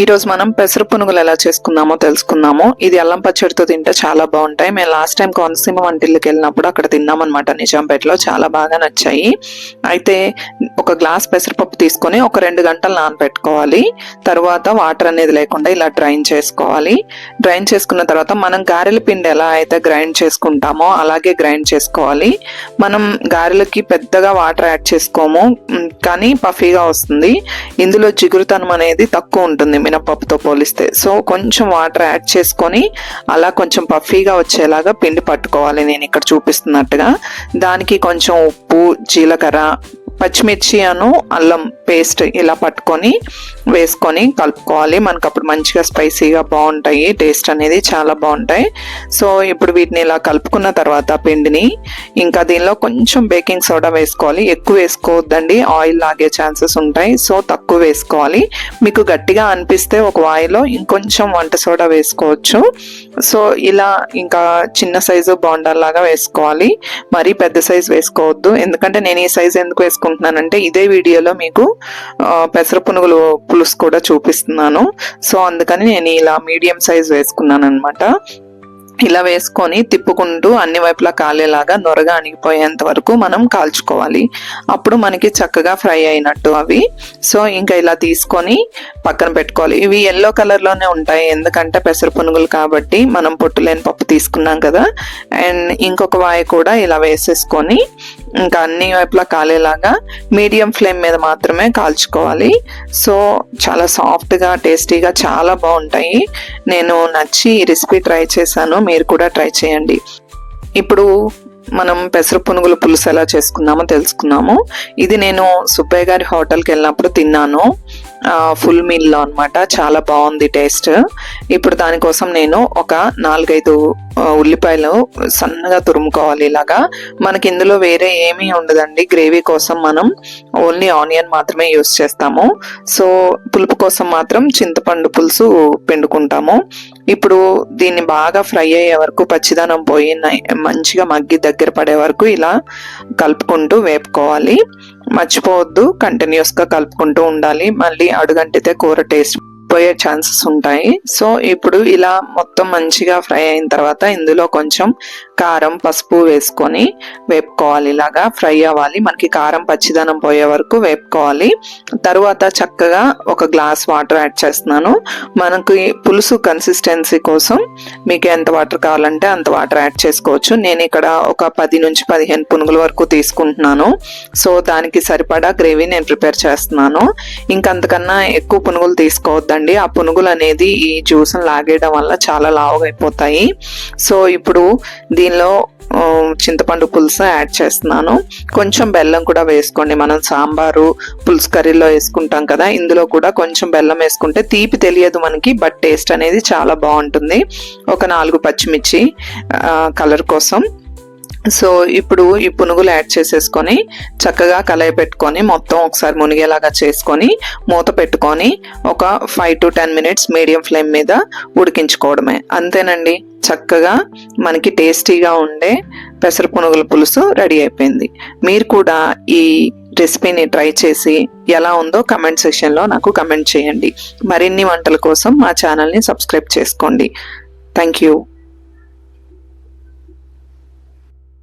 ఈ రోజు మనం పెసర పునుగులు ఎలా చేసుకుందామో తెలుసుకుందాము. ఇది అల్లం పచ్చడితో తింటే చాలా బాగుంటాయి. మేము లాస్ట్ టైం కోనసీమ వంటిల్లోకి వెళ్ళినప్పుడు అక్కడ తిన్నామన్నమాట. నిజాంపేటలో చాలా బాగా నచ్చాయి. అయితే ఒక గ్లాస్ పెసరపప్పు తీసుకొని ఒక రెండు గంటలు నానబెట్టుకోవాలి తర్వాత వాటర్ అనేది లేకుండా ఇలా డ్రైన్ చేసుకోవాలి. డ్రైన్ చేసుకున్న తర్వాత మనం గారెల పిండి ఎలా అయితే గ్రైండ్ చేసుకుంటామో అలాగే గ్రైండ్ చేసుకోవాలి. మనం గారెలకి పెద్దగా వాటర్ యాడ్ చేసుకోము. కానీ పఫీగా వస్తుంది. ఇందులో జిగురుతనం అనేది తక్కువ ఉంటుంది. మినపప్పుతో పోలిస్తే. సో కొంచెం వాటర్ యాడ్ చేసుకొని అలా కొంచెం పఫీగా వచ్చేలాగా పిండి పట్టుకోవాలి. నేను ఇక్కడ చూపిస్తున్నట్టుగా. దానికి కొంచెం ఉప్పు జీలకర్ర పచ్చిమిర్చి అను అల్లం పేస్ట్ ఇలా పట్టుకొని వేసుకొని కలుపుకోవాలి. మనకు అప్పుడు మంచిగా స్పైసీగా బాగుంటాయి. టేస్ట్ అనేది చాలా బాగుంటాయి. సో ఇప్పుడు వీటిని ఇలా కలుపుకున్న తర్వాత పిండిని ఇంకా దీనిలో కొంచెం బేకింగ్ సోడా వేసుకోవాలి. ఎక్కువ వేసుకోవద్దండి. ఆయిల్ లాగే ఛాన్సెస్ ఉంటాయి. సో తక్కువ వేసుకోవాలి. మీకు గట్టిగా అనిపిస్తే ఒక వాయిలో ఇంకొంచెం వంట సోడా వేసుకోవచ్చు. సో ఇలా ఇంకా చిన్న సైజు బాండాల్లాగా వేసుకోవాలి. మరీ పెద్ద సైజు వేసుకోవద్దు. ఎందుకంటే నేను ఈ సైజు ఎందుకు వేసుకో వేసుకుంటున్నానంటే ఇదే వీడియోలో మీకు పెసర పునుగులు పులుసు కూడా చూపిస్తున్నాను. సో అందుకని నేను ఇలా మీడియం సైజ్ వేసుకున్నాను అనమాట ఇలా వేసుకొని తిప్పుకుంటూ అన్ని వైపులా కాలేలాగా నొరగా అణిగిపోయేంత వరకు మనం కాల్చుకోవాలి. అప్పుడు మనకి చక్కగా ఫ్రై అయినట్టు అవి. సో ఇంకా ఇలా తీసుకొని పక్కన పెట్టుకోవాలి. ఇవి ఎల్లో కలర్లోనే ఉంటాయి. ఎందుకంటే పెసర పునుగులు కాబట్టి మనం పొట్టు లేని పప్పు తీసుకున్నాం కదా. అండ్ ఇంకొక వాయి కూడా ఇలా వేసేసుకొని ఇంకా అన్ని వైపులా కాలేలాగా మీడియం ఫ్లేమ్ మీద మాత్రమే కాల్చుకోవాలి. సో చాలా సాఫ్ట్గా టేస్టీగా చాలా బాగుంటాయి. నేను నచ్చి ఈ రెసిపీ ట్రై చేశాను. మీరు కూడా ట్రై చేయండి. ఇప్పుడు మనం పెసర పునుగుల పులుసు ఎలా చేసుకుందామో తెలుసుకున్నాము. ఇది నేను సుబ్బయ్య గారి హోటల్కి వెళ్ళినప్పుడు తిన్నాను. ఫుల్ మీల్లో అన్నమాట. చాలా బాగుంది టేస్ట్. ఇప్పుడు దానికోసం నేను ఒక నాలుగైదు ఉల్లిపాయలు సన్నగా తురుముకోవాలి ఇలాగా. మనకి ఇందులో వేరే ఏమీ ఉండదండి. గ్రేవీ కోసం మనం ఓన్లీ ఆనియన్ మాత్రమే యూస్ చేస్తాము. సో పులుపు కోసం మాత్రం చింతపండు పులుసు పిండుకుంటాము. ఇప్పుడు దీన్ని బాగా ఫ్రై అయ్యే వరకు పచ్చిదనం పోయి నై- మంచిగా మగ్గి దగ్గర పడే వరకు ఇలా కలుపుకుంటూ వేపుకోవాలి. మర్చిపోవద్దు కంటిన్యూస్గా కలుపుకుంటూ ఉండాలి. మళ్ళీ అడుగంటితే కూర టేస్ట్ పోయే ఛాన్సెస్ ఉంటాయి. సో ఇప్పుడు ఇలా మొత్తం మంచిగా ఫ్రై అయిన తర్వాత ఇందులో కొంచెం కారం పసుపు వేసుకొని వేపుకోవాలి. ఇలాగా ఫ్రై అవ్వాలి. మనకి కారం పచ్చిదనం పోయే వరకు వేపుకోవాలి. తరువాత చక్కగా ఒక గ్లాస్ వాటర్ యాడ్ చేస్తున్నాను. మనకి పులుసు కన్సిస్టెన్సీ కోసం మీకు ఎంత వాటర్ కావాలంటే అంత వాటర్ యాడ్ చేసుకోవచ్చు. నేను ఇక్కడ ఒక పది నుంచి పదిహేను పునుగుల వరకు తీసుకుంటున్నాను. సో దానికి సరిపడా గ్రేవీ నేను ప్రిపేర్ చేస్తున్నాను. ఇంకంతకన్నా ఎక్కువ పునుగులు తీసుకోవద్దండి. ఆ పునుగులు అనేది ఈ జ్యూస్ని లాగేయడం వల్ల చాలా లావుగా అయిపోతాయి సో ఇప్పుడు దీనిలో చింతపండు పులుసు యాడ్ చేస్తున్నాను. కొంచెం బెల్లం కూడా వేసుకోండి. మనం సాంబారు పులుసు కర్రీలో వేసుకుంటాం కదా ఇందులో కూడా కొంచెం బెల్లం వేసుకుంటే తీపి తెలియదు మనకి బట్ టేస్ట్ అనేది చాలా బాగుంటుంది. ఒక నాలుగు పచ్చిమిర్చి కలర్ కోసం. సో ఇప్పుడు ఈ పునుగులు యాడ్ చేసేసుకొని చక్కగా కలయి పెట్టుకొని మొత్తం ఒకసారి మునిగేలాగా చేసుకొని మూత పెట్టుకొని ఒక five to ten minutes medium flame మీద ఉడికించుకోవడమే. అంతేనండి. చక్కగా మనకి టేస్టీగా ఉండే పెసర పునుగుల పులుసు రెడీ అయిపోయింది. మీరు కూడా ఈ రెసిపీని ట్రై చేసి ఎలా ఉందో కమెంట్ సెక్షన్లో నాకు కమెంట్ చేయండి. మరిన్ని వంటల కోసం మా ఛానల్ని సబ్స్క్రైబ్ చేసుకోండి. Thank you.